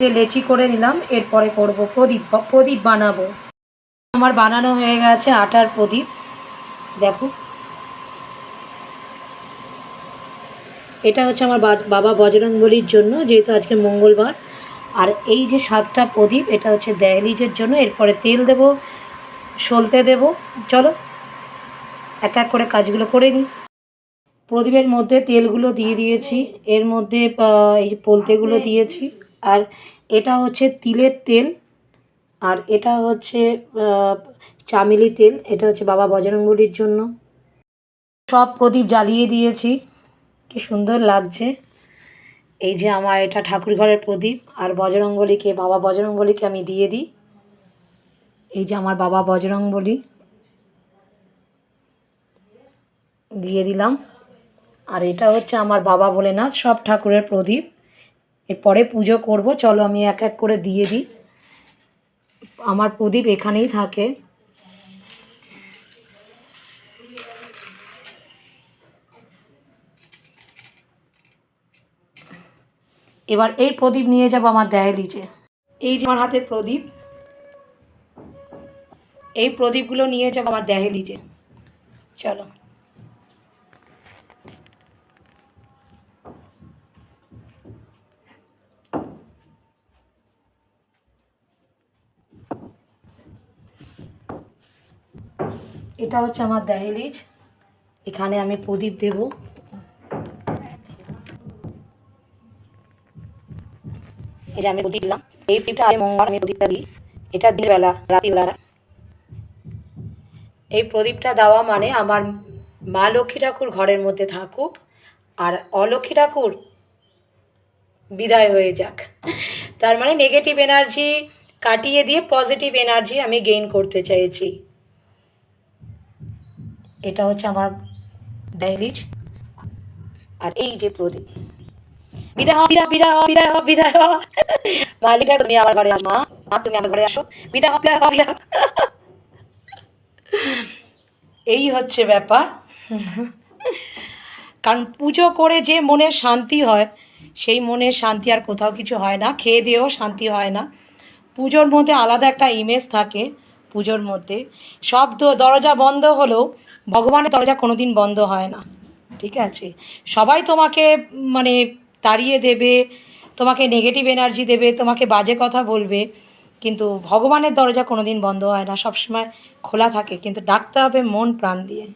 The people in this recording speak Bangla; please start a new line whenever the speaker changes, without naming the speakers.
যে লেচি করে নিলাম এরপরে করব প্রদীপ প্রদীপ বানাবো। আমার বানানো হয়ে গেছে আটার প্রদীপ। দেখো। এটা হচ্ছে আমার বাবা বজরঙ্গলির জন্য যেহেতু আজকে মঙ্গলবার। আর এই যে সাতটা প্রদীপ এটা হচ্ছে দয়ালিজের জন্য। এরপরে তেল দেব সলতে দেব। চলো এক এক করে কাজগুলো করে নিই। প্রদীপের মধ্যে তেলগুলো দিয়ে দিয়েছি। এর মধ্যে এই পোলতেগুলো দিয়েছি। আর এটা হচ্ছে তিলের তেল, আর এটা হচ্ছে চামেলি তেল, এটা হচ্ছে বাবা বজরঙ্গলির জন্য। সব প্রদীপ জ্বালিয়ে দিয়েছি, কি সুন্দর লাগছে। এই যে আমার এটা ঠাকুর ঘরের প্রদীপ, আর বজরঙ্গলিকে বাবা বজরঙ্গলিকে আমি দিয়ে দিই। এই যে আমার বাবা বজরঙ্গলি দিয়ে দিলাম। আর এটা হচ্ছে আমার বাবা বলে না সব ঠাকুরের প্রদীপ। এরপরে পুজো করব। চলো আমি এক এক করে দিয়ে দিই। আমার প্রদীপ এখানেই থাকে। এবার এই প্রদীপ নিয়ে যাব আমার দেয়ালিতে। এই যে আমার হাতে প্রদীপ, এই প্রদীপগুলো নিয়ে যাব আমার দেয়ালিতে। চলো। এটা হচ্ছে আমার দহলিজ। এখানে আমি প্রদীপ দেব। এই যে আমি প্রদীপ দিলাম। এই প্রদীপটা আমি মঙ্গল আমি প্রদীপটা দিই। এটা দিনের বেলা রাত্রিবেলা এই প্রদীপটা দেওয়া মানে আমার মা লক্ষ্মী ঠাকুর ঘরের মধ্যে থাকুক আর অলক্ষ্মী ঠাকুর বিদায় হয়ে যাক। তার মানে নেগেটিভ এনার্জি কাটিয়ে দিয়ে পজিটিভ এনার্জি আমি গেইন করতে চাইছি। এটা হচ্ছে আমার ডাইরিজ আর এই যে প্রদীপ। বিদায় হও, বিদায় বিদায় বিদায় মালিকা তুমি আমার ঘরে মা। মা, তুমি আমার ঘরে আসো। বিদায় হও বিদায় হও এই হচ্ছে ব্যাপার। কারণ পুজো করে যে মনের শান্তি হয়, সেই মনের শান্তি আর কোথাও কিছু হয় না। খেয়ে দিয়েও শান্তি হয় না। পুজোর মধ্যে আলাদা একটা ইমেজ থাকে। পুজোর মধ্যে। সব দরজা বন্ধ হলেও ভগবানের দরজা কোনোদিন বন্ধ হয় না। ঠিক আছে? সবাই তোমাকে মানে তাড়িয়ে দেবে, তোমাকে নেগেটিভ এনার্জি দেবে, তোমাকে বাজে কথা বলবে, কিন্তু ভগবানের দরজা কোনোদিন বন্ধ হয় না। সবসময় খোলা থাকে, কিন্তু ডাকতে হবে মন প্রাণ দিয়ে।